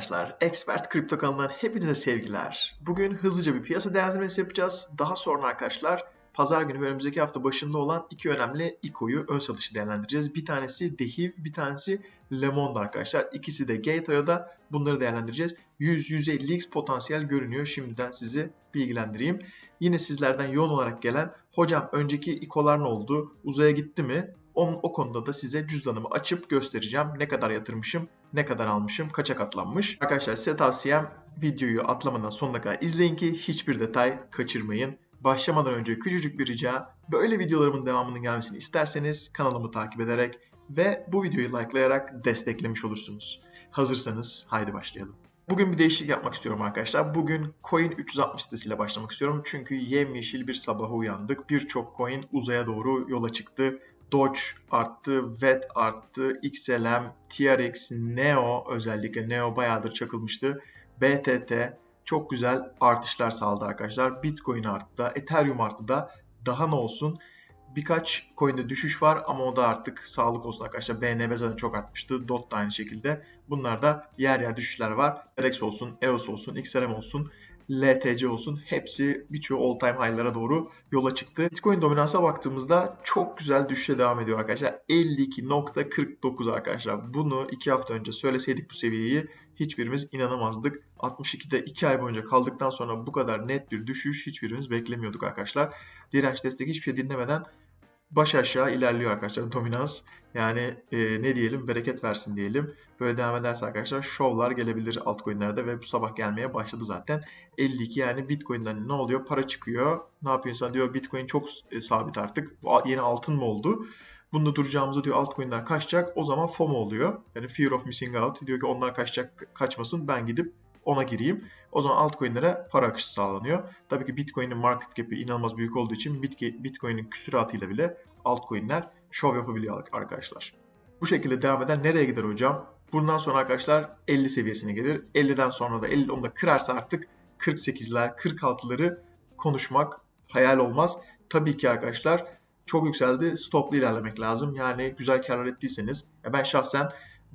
arkadaşlar. Expert Kripto kanalından hepinize sevgiler. Bugün hızlıca bir piyasa değerlendirmesi yapacağız. Daha sonra arkadaşlar pazar günü ve önümüzdeki hafta başında olan iki önemli ICO'yu ön satışı değerlendireceğiz. Bir tanesi Dehiv, bir tanesi Lemond arkadaşlar. İkisi de Gateway'da bunları değerlendireceğiz. 100-150x potansiyel görünüyor. Şimdiden sizi bilgilendireyim. Yine sizlerden yoğun olarak gelen hocam önceki ICO'lar ne oldu? Uzaya gitti mi? Onun, o konuda da size cüzdanımı açıp göstereceğim. Ne kadar yatırmışım, ne kadar almışım, kaça katlanmış. Arkadaşlar size tavsiyem videoyu atlamadan sonuna kadar izleyin ki hiçbir detay kaçırmayın. Başlamadan önce küçücük bir rica, böyle videolarımın devamının gelmesini isterseniz kanalımı takip ederek ve bu videoyu likelayarak desteklemiş olursunuz. Hazırsanız haydi başlayalım. Bugün bir değişiklik yapmak istiyorum arkadaşlar. Bugün Coin 360 sitesiyle başlamak istiyorum. Çünkü yemyeşil bir sabaha uyandık. Birçok coin uzaya doğru yola çıktı. Doge arttı, VET arttı, XLM, TRX, NEO özellikle NEO bayağıdır çakılmıştı. BTT çok güzel artışlar sağladı arkadaşlar. Bitcoin arttı, Ethereum arttı da daha ne olsun. Birkaç coin'de düşüş var ama o da artık sağlık olsun arkadaşlar. BNB zaten çok artmıştı. DOT da aynı şekilde. Bunlarda yer yer düşüşler var. RX olsun, EOS olsun, XRM olsun. LTC olsun hepsi birçoğu all time high'lara doğru yola çıktı. Bitcoin dominansa baktığımızda çok güzel düşüşe devam ediyor arkadaşlar. 52.49 arkadaşlar. Bunu 2 hafta önce söyleseydik bu seviyeyi hiçbirimiz inanamazdık. 62'de 2 ay boyunca kaldıktan sonra bu kadar net bir düşüş hiçbirimiz beklemiyorduk arkadaşlar. Direnç destek hiçbir şey dinlemeden baş aşağı ilerliyor arkadaşlar dominans. Yani e, ne diyelim bereket versin diyelim. Böyle devam ederse arkadaşlar şovlar gelebilir altcoin'lerde ve bu sabah gelmeye başladı zaten. 52 yani Bitcoin'den ne oluyor? Para çıkıyor. Ne yapıyor insan diyor Bitcoin çok e, sabit artık. Yeni altın mı oldu? Bunda duracağımızda diyor altcoin'ler kaçacak. O zaman FOMO oluyor. Yani fear of missing out. Diyor ki onlar kaçacak kaçmasın ben gidip ona gireyim. O zaman altcoin'lere para akışı sağlanıyor. Tabii ki Bitcoin'in market cap'i inanılmaz büyük olduğu için Bitcoin'in küsuratıyla bile altcoin'ler şov yapabiliyor arkadaşlar. Bu şekilde devam eder. Nereye gider hocam? Bundan sonra arkadaşlar 50 seviyesine gelir. 50'den sonra da 50 onu da kırarsa artık 48'ler, 46'ları konuşmak hayal olmaz. Tabii ki arkadaşlar çok yükseldi. Stoplu ilerlemek lazım. Yani güzel karar ettiyseniz. Ya ben şahsen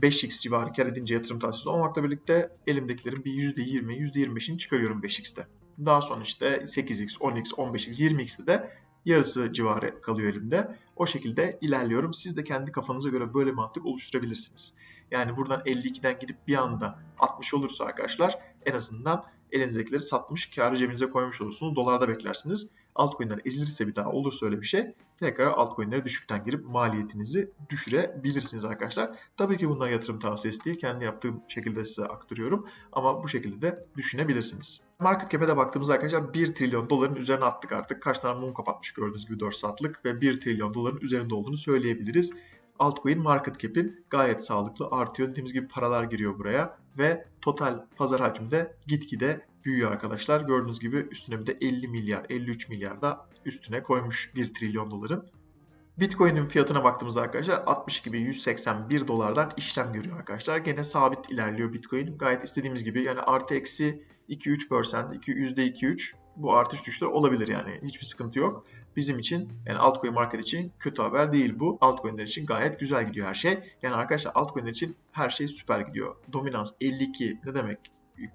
5x civarı kar edince yatırım tavsiyesi olmakla birlikte elimdekilerin bir %20, %25'ini çıkarıyorum 5x'te. Daha sonra işte 8x, 10x, 15x, 20x'te de yarısı civarı kalıyor elimde. O şekilde ilerliyorum. Siz de kendi kafanıza göre böyle mantık oluşturabilirsiniz. Yani buradan 52'den gidip bir anda 60 olursa arkadaşlar en azından elinizdekileri satmış, kârı cebinize koymuş olursunuz. Dolarda beklersiniz. Altcoin'ler ezilirse bir daha olursa öyle bir şey tekrar altcoin'lere düşükten girip maliyetinizi düşürebilirsiniz arkadaşlar. Tabii ki bunlar yatırım tavsiyesi değil. Kendi yaptığım şekilde size aktarıyorum. Ama bu şekilde de düşünebilirsiniz. Market cap'e de baktığımızda arkadaşlar 1 trilyon doların üzerine attık artık. Kaç tane mum kapatmış gördüğünüz gibi 4 saatlik ve 1 trilyon doların üzerinde olduğunu söyleyebiliriz altcoin market cap'in gayet sağlıklı artıyor. Dediğimiz gibi paralar giriyor buraya ve total pazar hacmi de gitgide büyüyor arkadaşlar. Gördüğünüz gibi üstüne bir de 50 milyar, 53 milyar da üstüne koymuş 1 trilyon doların. Bitcoin'in fiyatına baktığımızda arkadaşlar 62.181 dolardan işlem görüyor arkadaşlar. Gene sabit ilerliyor Bitcoin. Gayet istediğimiz gibi yani artı eksi 2-3%, %2-3 bu artış düşüşler olabilir yani. Hiçbir sıkıntı yok. Bizim için yani altcoin market için kötü haber değil bu. Altcoin'ler için gayet güzel gidiyor her şey. Yani arkadaşlar altcoin'ler için her şey süper gidiyor. Dominans 52 ne demek?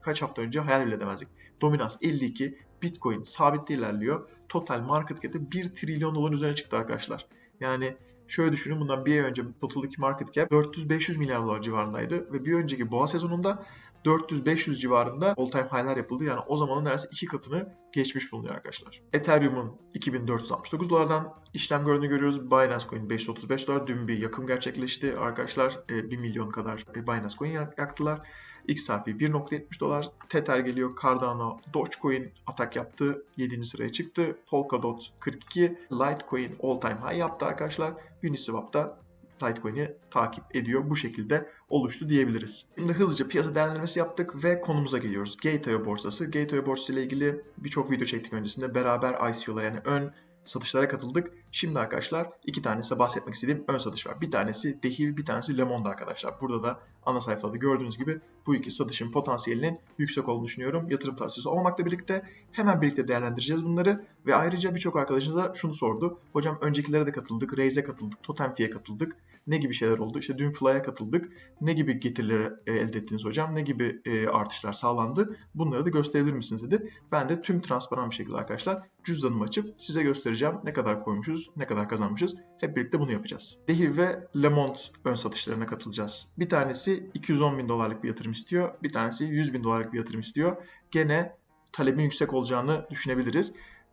Kaç hafta önce hayal bile edemezdik. Dominans 52, Bitcoin sabit ilerliyor. Total market cap'i 1 trilyon doların üzerine çıktı arkadaşlar. Yani şöyle düşünün bundan bir ay önce Total'daki market cap 400-500 milyar dolar civarındaydı ve bir önceki boğa sezonunda 400-500 civarında all time high'lar yapıldı. Yani o zamanın neredeyse iki katını geçmiş bulunuyor arkadaşlar. Ethereum'un 2469 dolardan işlem gördüğünü görüyoruz. Binance Coin 535 dolar. Dün bir yakım gerçekleşti. Arkadaşlar 1 milyon kadar Binance Coin yaktılar. XRP 1.70 dolar. Tether geliyor. Cardano, Dogecoin atak yaptı. 7. sıraya çıktı. Polkadot 42. Litecoin all time high yaptı arkadaşlar. Uniswap da Litecoin'i takip ediyor. Bu şekilde oluştu diyebiliriz. Şimdi hızlıca piyasa değerlendirmesi yaptık ve konumuza geliyoruz. Gateway borsası. Gateway borsası ile ilgili birçok video çektik öncesinde. Beraber ICO'lar yani ön satışlara katıldık. Şimdi arkadaşlar iki tanesi bahsetmek istediğim ön satış var. Bir tanesi Dehiv, bir tanesi Lemon'da arkadaşlar. Burada da ana sayfada gördüğünüz gibi bu iki satışın potansiyelinin yüksek olduğunu düşünüyorum. Yatırım tavsiyesi olmakla birlikte hemen birlikte değerlendireceğiz bunları. Ve ayrıca birçok arkadaşınız da şunu sordu. Hocam öncekilere de katıldık, Raze'e katıldık, Totemfi'ye katıldık. Ne gibi şeyler oldu? İşte dün Fly'a katıldık. Ne gibi getirileri e, elde ettiniz hocam? Ne gibi e, artışlar sağlandı? Bunları da gösterebilir misiniz dedi. Ben de tüm transparan bir şekilde arkadaşlar cüzdanımı açıp size göstereceğim ne kadar koymuşuz, ne kadar kazanmışız. Hep birlikte bunu yapacağız. Dehiv ve Lemont ön satışlarına katılacağız. Bir tanesi 210 bin dolarlık bir yatırım istiyor. Bir tanesi 100 bin dolarlık bir yatırım istiyor. Gene talebin yüksek olacağını düşünebiliriz.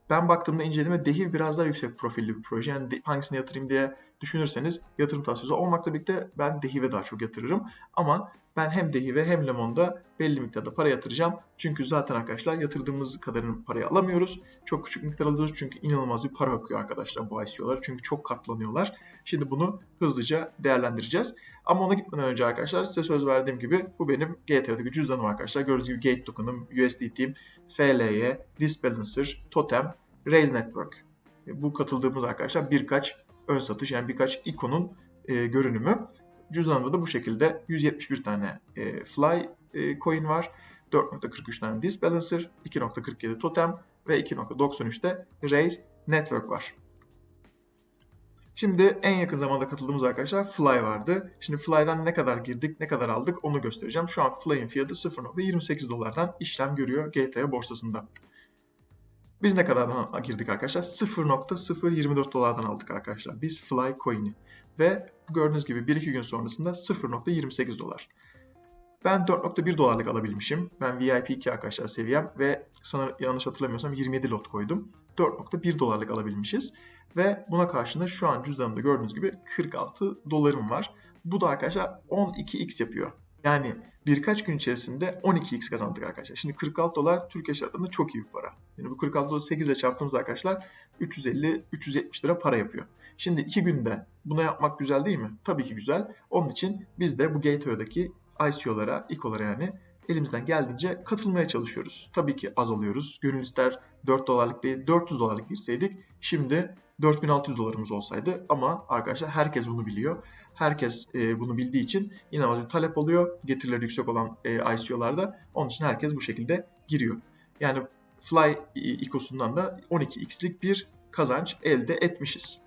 Ben baktığımda incelediğimde Dehiv biraz daha yüksek profilli bir proje. Yani hangisine yatırayım diye düşünürseniz yatırım tavsiyesi olmakla birlikte ben Dehiv'e daha çok yatırırım. Ama ben hem Dehiv'e hem Lemon'da belli miktarda para yatıracağım. Çünkü zaten arkadaşlar yatırdığımız kadarını parayı alamıyoruz. Çok küçük miktar alıyoruz çünkü inanılmaz bir para akıyor arkadaşlar bu ICO'lar. Çünkü çok katlanıyorlar. Şimdi bunu hızlıca değerlendireceğiz. Ama ona gitmeden önce arkadaşlar size söz verdiğim gibi bu benim GTO'daki cüzdanım arkadaşlar. Gördüğünüz gibi Gate token'ım, USDT'm, FLY, Disbalancer, Totem, Raise Network. E, Bu katıldığımız arkadaşlar birkaç ön satış yani birkaç ikonun e, görünümü. Cüzdanımda da bu şekilde 171 tane e, Fly e, coin var. 4.43 tane Disbalancer, 2.47 Totem ve 2.93'te Raise Network var. Şimdi en yakın zamanda katıldığımız arkadaşlar Fly vardı. Şimdi Fly'dan ne kadar girdik, ne kadar aldık onu göstereceğim. Şu an Fly'in fiyatı 0.28 dolardan işlem görüyor GTA borsasında. Biz ne kadardan girdik arkadaşlar? 0.024 dolardan aldık arkadaşlar. Biz Fly Coin'i. Ve gördüğünüz gibi 1-2 gün sonrasında 0.28 dolar. Ben 4.1 dolarlık alabilmişim. Ben VIP 2 arkadaşlar seviyem ve sanırım yanlış hatırlamıyorsam 27 lot koydum. 4.1 dolarlık alabilmişiz. Ve buna karşında şu an cüzdanımda gördüğünüz gibi 46 dolarım var. Bu da arkadaşlar 12x yapıyor. Yani birkaç gün içerisinde 12x kazandık arkadaşlar. Şimdi 46 dolar Türkiye şartlarında çok iyi bir para. Yani bu 46 doları 8 ile çarptığımızda arkadaşlar 350-370 lira para yapıyor. Şimdi 2 günde bunu yapmak güzel değil mi? Tabii ki güzel. Onun için biz de bu Gateway'daki ICO'lara, ICO'lara yani elimizden geldiğince katılmaya çalışıyoruz. Tabii ki azalıyoruz. Gönül ister 4 dolarlık değil 400 dolarlık girseydik şimdi 4600 dolarımız olsaydı ama arkadaşlar herkes bunu biliyor. Herkes e, bunu bildiği için inanılmaz bir talep oluyor. Getirileri yüksek olan e, ICO'larda. Onun için herkes bu şekilde giriyor. Yani Fly ikosundan da 12x'lik bir kazanç elde etmişiz.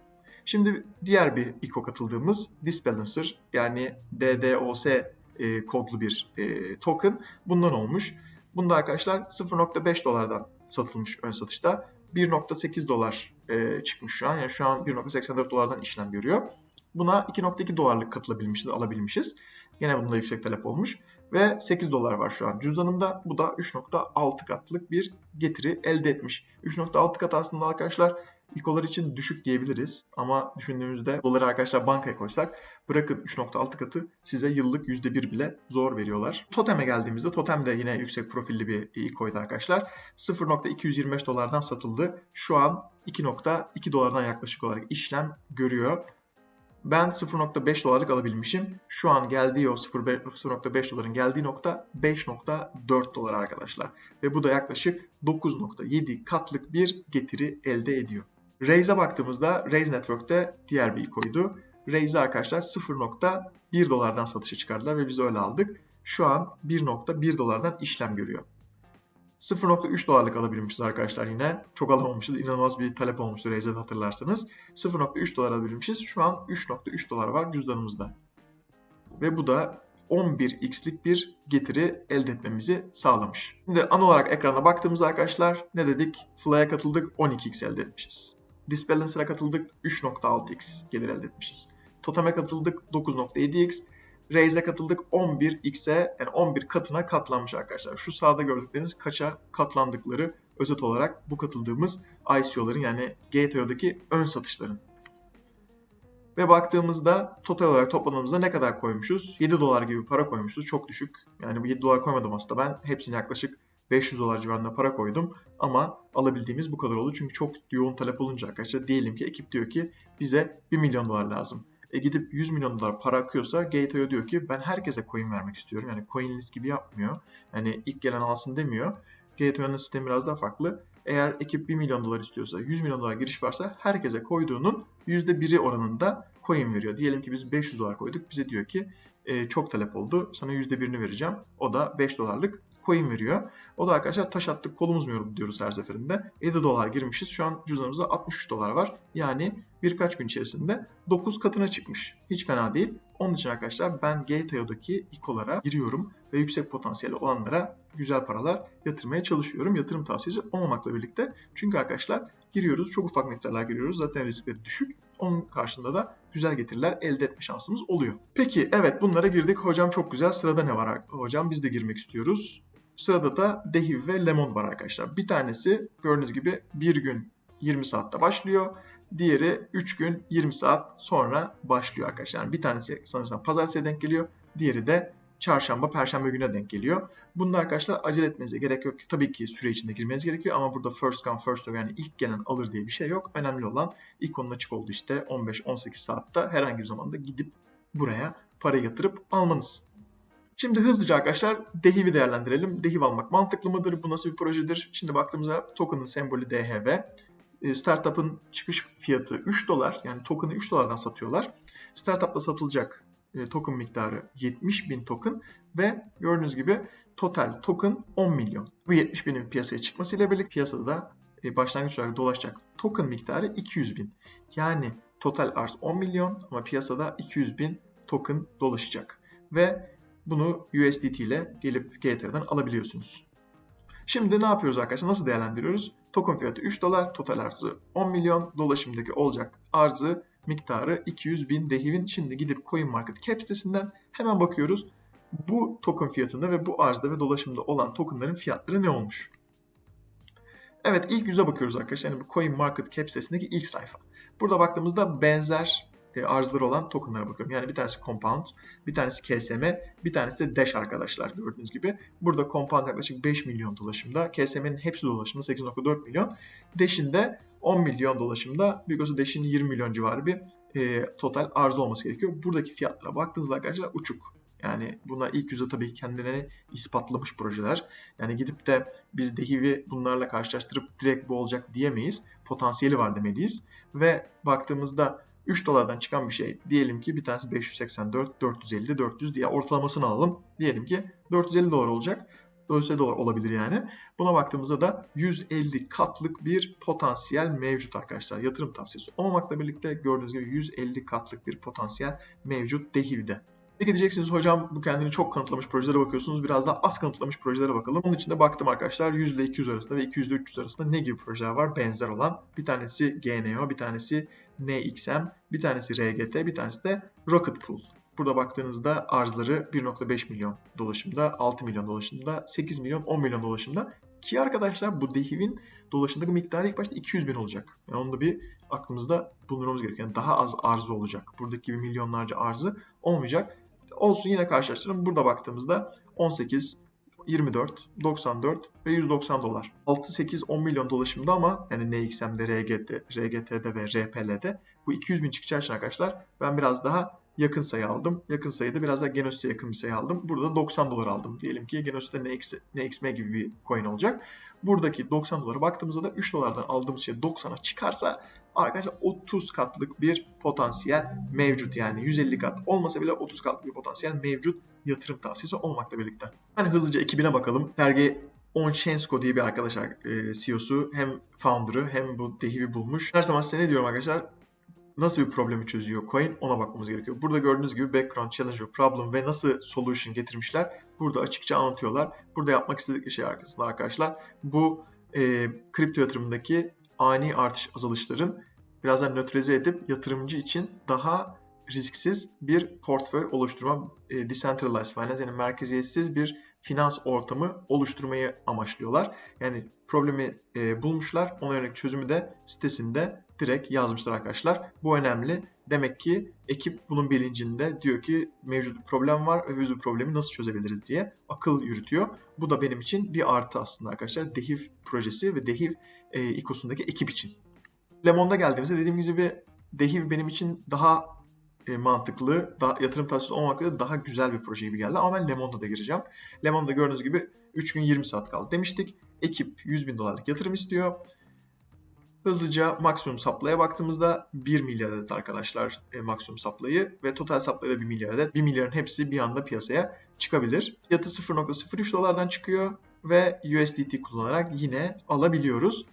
Şimdi diğer bir ICO katıldığımız Disbalancer yani DDoS e, kodlu bir e, token bundan olmuş. Bunda arkadaşlar 0.5 dolardan satılmış ön satışta. 1.8 dolar e, çıkmış şu an. Yani şu an 1.84 dolardan işlem görüyor. Buna 2.2 dolarlık katılabilmişiz, alabilmişiz. Yine bunda yüksek talep olmuş. Ve 8 dolar var şu an cüzdanımda. Bu da 3.6 katlık bir getiri elde etmiş. 3.6 kat aslında arkadaşlar İKO'lar için düşük diyebiliriz. Ama düşündüğümüzde doları arkadaşlar bankaya koysak bırakın 3.6 katı size yıllık %1 bile zor veriyorlar. Totem'e geldiğimizde Totem de yine yüksek profilli bir İKO'ydu arkadaşlar. 0.225 dolardan satıldı. Şu an 2.2 dolardan yaklaşık olarak işlem görüyor. Ben 0.5 dolarlık alabilmişim. Şu an geldiği o 0.5 doların geldiği nokta 5.4 dolar arkadaşlar. Ve bu da yaklaşık 9.7 katlık bir getiri elde ediyor. Raise'e baktığımızda Raise Network'te diğer bir ikoydu. Raise'i arkadaşlar 0.1 dolardan satışa çıkardılar ve biz öyle aldık. Şu an 1.1 dolardan işlem görüyor. 0.3 dolarlık alabilmişiz arkadaşlar yine. Çok alamamışız. İnanılmaz bir talep olmuştu Raze'de hatırlarsanız. 0.3 dolar alabilmişiz. Şu an 3.3 dolar var cüzdanımızda. Ve bu da 11x'lik bir getiri elde etmemizi sağlamış. Şimdi an olarak ekrana baktığımızda arkadaşlar ne dedik? Fly'a katıldık 12x elde etmişiz. Disbalancer'a katıldık 3.6x gelir elde etmişiz. Totem'e katıldık 9.7x. Raise'e katıldık 11x'e yani 11 katına katlanmış arkadaşlar. Şu sağda gördükleriniz kaça katlandıkları özet olarak bu katıldığımız ICO'ların yani GTO'daki ön satışların. Ve baktığımızda total olarak topladığımızda ne kadar koymuşuz? 7 dolar gibi para koymuşuz. Çok düşük. Yani bu 7 dolar koymadım aslında ben. Hepsini yaklaşık 500 dolar civarında para koydum. Ama alabildiğimiz bu kadar oldu. Çünkü çok yoğun talep olunca arkadaşlar diyelim ki ekip diyor ki bize 1 milyon dolar lazım. E gidip 100 milyon dolar para akıyorsa Gateway diyor ki ben herkese coin vermek istiyorum. Yani coin list gibi yapmıyor. Yani ilk gelen alsın demiyor. Gateway'ın sistemi biraz daha farklı. Eğer ekip 1 milyon dolar istiyorsa, 100 milyon dolar giriş varsa herkese koyduğunun %1'i oranında coin veriyor. Diyelim ki biz 500 dolar koyduk. Bize diyor ki e, çok talep oldu. Sana %1'ini vereceğim. O da 5 dolarlık coin veriyor. O da arkadaşlar taş attık kolumuz mu diyoruz her seferinde. 7 dolar girmişiz. Şu an cüzdanımızda 63 dolar var. Yani birkaç gün içerisinde 9 katına çıkmış. Hiç fena değil. Onun için arkadaşlar ben Gate.io'daki ikolara giriyorum ve yüksek potansiyeli olanlara güzel paralar yatırmaya çalışıyorum. Yatırım tavsiyesi olmamakla birlikte. Çünkü arkadaşlar giriyoruz. Çok ufak miktarlar giriyoruz. Zaten riskleri düşük. Onun karşında da güzel getiriler elde etme şansımız oluyor. Peki evet bunlara girdik. Hocam çok güzel. Sırada ne var? Hocam biz de girmek istiyoruz. Sırada da Dehiv ve Lemon var arkadaşlar. Bir tanesi gördüğünüz gibi bir gün 20 saatte başlıyor. Diğeri 3 gün 20 saat sonra başlıyor arkadaşlar. Yani bir tanesi sanırsam pazartesiye denk geliyor. Diğeri de çarşamba, perşembe güne denk geliyor. Bunda arkadaşlar acele etmenize gerek yok. Tabii ki süre içinde girmeniz gerekiyor ama burada first come first serve yani ilk gelen alır diye bir şey yok. Önemli olan ilk onun açık olduğu işte 15-18 saatte herhangi bir zamanda gidip buraya para yatırıp almanız. Şimdi hızlıca arkadaşlar Dehiv'i değerlendirelim. Dehiv almak mantıklı mıdır? Bu nasıl bir projedir? Şimdi baktığımızda token'ın sembolü DHV. E, Startup'ın çıkış fiyatı 3 dolar. Yani token'ı 3 dolardan satıyorlar. Startup'ta satılacak e, token miktarı 70 bin token ve gördüğünüz gibi total token 10 milyon. Bu 70 binin piyasaya çıkmasıyla birlikte piyasada da e, başlangıç olarak dolaşacak token miktarı 200 bin. Yani total arz 10 milyon ama piyasada 200 bin token dolaşacak. Ve bunu USDT ile gelip GTA'dan alabiliyorsunuz. Şimdi ne yapıyoruz arkadaşlar? Nasıl değerlendiriyoruz? Token fiyatı 3 dolar, total arzı 10 milyon, dolaşımdaki olacak arzı miktarı 200 bin dehivin. Şimdi gidip CoinMarketCap sitesinden hemen bakıyoruz. Bu token fiyatında ve bu arzda ve dolaşımda olan tokenların fiyatları ne olmuş? Evet ilk yüze bakıyoruz arkadaşlar. Yani bu CoinMarketCap sitesindeki ilk sayfa. Burada baktığımızda benzer arzları olan tokenlara bakıyorum. Yani bir tanesi Compound, bir tanesi KSM, bir tanesi de Dash arkadaşlar gördüğünüz gibi. Burada Compound yaklaşık 5 milyon dolaşımda. KSM'nin hepsi dolaşımda 8.4 milyon. Dash'in de 10 milyon dolaşımda. Bigos'u Dash'in 20 milyon civarı bir e, total arz olması gerekiyor. Buradaki fiyatlara baktığınızda arkadaşlar uçuk. Yani bunlar ilk yüzde tabii kendilerini ispatlamış projeler. Yani gidip de biz Dehivi bunlarla karşılaştırıp direkt bu olacak diyemeyiz. Potansiyeli var demeliyiz. Ve baktığımızda 3 dolardan çıkan bir şey. Diyelim ki bir tanesi 584, 450, 400 diye ortalamasını alalım. Diyelim ki 450 dolar olacak. 450 dolar olabilir yani. Buna baktığımızda da 150 katlık bir potansiyel mevcut arkadaşlar. Yatırım tavsiyesi olmamakla birlikte gördüğünüz gibi 150 katlık bir potansiyel mevcut Dehiv'de. Peki diyeceksiniz hocam bu kendini çok kanıtlamış projelere bakıyorsunuz. Biraz daha az kanıtlamış projelere bakalım. Onun için de baktım arkadaşlar 100 ile 200 arasında ve 200 ile 300 arasında ne gibi projeler var benzer olan. Bir tanesi GNO, bir tanesi NXM, bir tanesi RGT, bir tanesi de Rocket Pool. Burada baktığınızda arzları 1.5 milyon dolaşımda, 6 milyon dolaşımda, 8 milyon, 10 milyon dolaşımda. Ki arkadaşlar bu Dehiv'in dolaşımdaki miktarı ilk başta 200 bin olacak. Yani onu da bir aklımızda bulundurmamız gerekiyor. Yani daha az arzı olacak. Buradaki gibi milyonlarca arzı olmayacak. Olsun yine karşılaştırın. Burada baktığımızda 18, 24, 94 ve 190 dolar. 6, 8, 10 milyon dolaşımda ama yani NXM'de, RGT'de, RGT'de ve RPL'de bu 200 bin çıkacağı için arkadaşlar ben biraz daha yakın sayı aldım. Yakın sayıda biraz daha Genosis'e yakın bir sayı aldım. Burada 90 dolar aldım. Diyelim ki Genosis'te NX, NXM gibi bir coin olacak. Buradaki 90 dolara baktığımızda da 3 dolardan aldığımız şey 90'a çıkarsa arkadaşlar 30 katlık bir potansiyel mevcut. Yani 150 kat olmasa bile 30 katlık bir potansiyel mevcut yatırım tavsiyesi olmakla birlikte. Hani hızlıca ekibine bakalım. Sergey Onchensko diye bir arkadaş e, CEO'su hem founder'ı hem bu Dehiv'i bulmuş. Her zaman size ne diyorum arkadaşlar? Nasıl bir problemi çözüyor coin ona bakmamız gerekiyor. Burada gördüğünüz gibi background, challenge problem ve nasıl solution getirmişler. Burada açıkça anlatıyorlar. Burada yapmak istedikleri şey arkasında arkadaşlar bu e, kripto yatırımındaki ani artış azalışların birazdan nötralize edip yatırımcı için daha risksiz bir portföy oluşturma, e, decentralized finance yani merkeziyetsiz bir finans ortamı oluşturmayı amaçlıyorlar. Yani problemi e, bulmuşlar. Ona yönelik çözümü de sitesinde direkt yazmışlar arkadaşlar. Bu önemli. Demek ki ekip bunun bilincinde diyor ki mevcut bir problem var ve mevcut problemi nasıl çözebiliriz diye akıl yürütüyor. Bu da benim için bir artı aslında arkadaşlar. Dehiv projesi ve Dehiv e, ikosundaki ekip için. Lemon'da geldiğimizde dediğim gibi Dehiv benim için daha e, mantıklı, daha, yatırım tavsiyesi olmakla daha güzel bir proje gibi geldi. Ama ben Lemon'da da gireceğim. Lemon'da gördüğünüz gibi 3 gün 20 saat kaldı demiştik. ekip 100 bin dolarlık yatırım istiyor. Hızlıca maksimum supply'a baktığımızda 1 milyar adet arkadaşlar e, maksimum supply'ı ve total supply da 1 milyar adet. 1 milyarın hepsi bir anda piyasaya çıkabilir. Fiyatı 0.03 dolardan çıkıyor ve USDT kullanarak yine alabiliyoruz.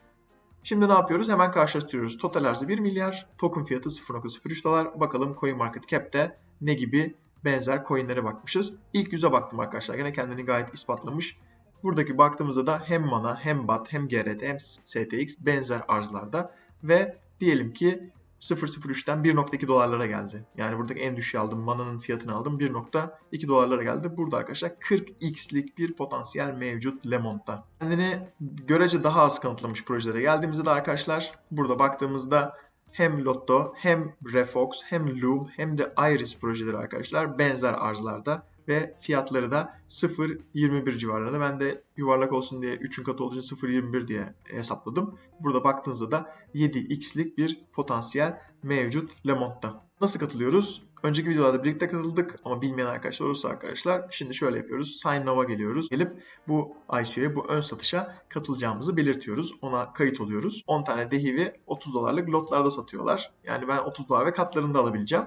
Şimdi ne yapıyoruz? Hemen karşılaştırıyoruz. Total arzı 1 milyar, token fiyatı 0.03 dolar. Bakalım CoinMarketCap'te ne gibi benzer coinlere bakmışız. İlk yüze baktım arkadaşlar. Gene kendini gayet ispatlamış. Buradaki baktığımızda da hem Mana, hem BAT, hem GRT, hem STX benzer arzlarda ve diyelim ki 0.03'ten 1.2 dolarlara geldi. Yani buradaki en düşüğü aldım. Mana'nın fiyatını aldım. 1.2 dolarlara geldi. Burada arkadaşlar 40x'lik bir potansiyel mevcut Lemont'ta. Kendini görece daha az kanıtlamış projelere geldiğimizde de arkadaşlar burada baktığımızda hem Lotto hem Refox hem Loom hem de Iris projeleri arkadaşlar benzer arzlarda ve fiyatları da 0.21 civarlarında. Ben de yuvarlak olsun diye 3'ün katı olduğu için 0.21 diye hesapladım. Burada baktığınızda da 7x'lik bir potansiyel mevcut Lemont'ta. Nasıl katılıyoruz? Önceki videolarda birlikte katıldık ama bilmeyen arkadaşlar olursa arkadaşlar şimdi şöyle yapıyoruz. Sign Now'a geliyoruz. Gelip bu ICO'ya bu ön satışa katılacağımızı belirtiyoruz. Ona kayıt oluyoruz. 10 tane dehivi 30 dolarlık lotlarda satıyorlar. Yani ben 30 dolar ve katlarını da alabileceğim.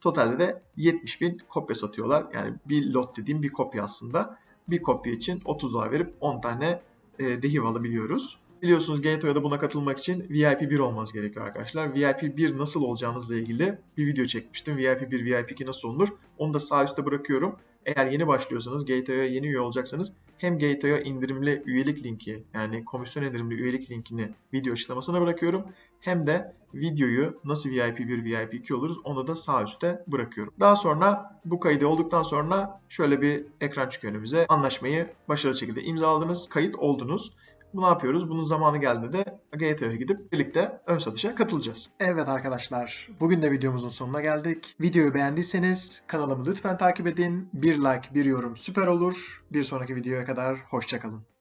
Totalde de 70 bin kopya satıyorlar. Yani bir lot dediğim bir kopya aslında. Bir kopya için 30 dolar verip 10 tane e, dehiv alabiliyoruz. Biliyorsunuz Gateway'da buna katılmak için VIP 1 olmanız gerekiyor arkadaşlar. VIP 1 nasıl olacağınızla ilgili bir video çekmiştim. VIP 1, VIP 2 nasıl olunur? Onu da sağ üstte bırakıyorum. Eğer yeni başlıyorsanız, Gateway'a yeni üye olacaksanız hem Gateway'a indirimli üyelik linki yani komisyon indirimli üyelik linkini video açıklamasına bırakıyorum. Hem de videoyu nasıl VIP 1, VIP 2 oluruz onu da sağ üstte bırakıyorum. Daha sonra bu kaydı olduktan sonra şöyle bir ekran çıkıyor önümüze. Anlaşmayı başarılı şekilde imzaladınız, kayıt oldunuz. Bu ne yapıyoruz? Bunun zamanı geldiğinde de GTO'ya gidip birlikte ön satışa katılacağız. Evet arkadaşlar, bugün de videomuzun sonuna geldik. Videoyu beğendiyseniz kanalımı lütfen takip edin. Bir like, bir yorum süper olur. Bir sonraki videoya kadar hoşçakalın.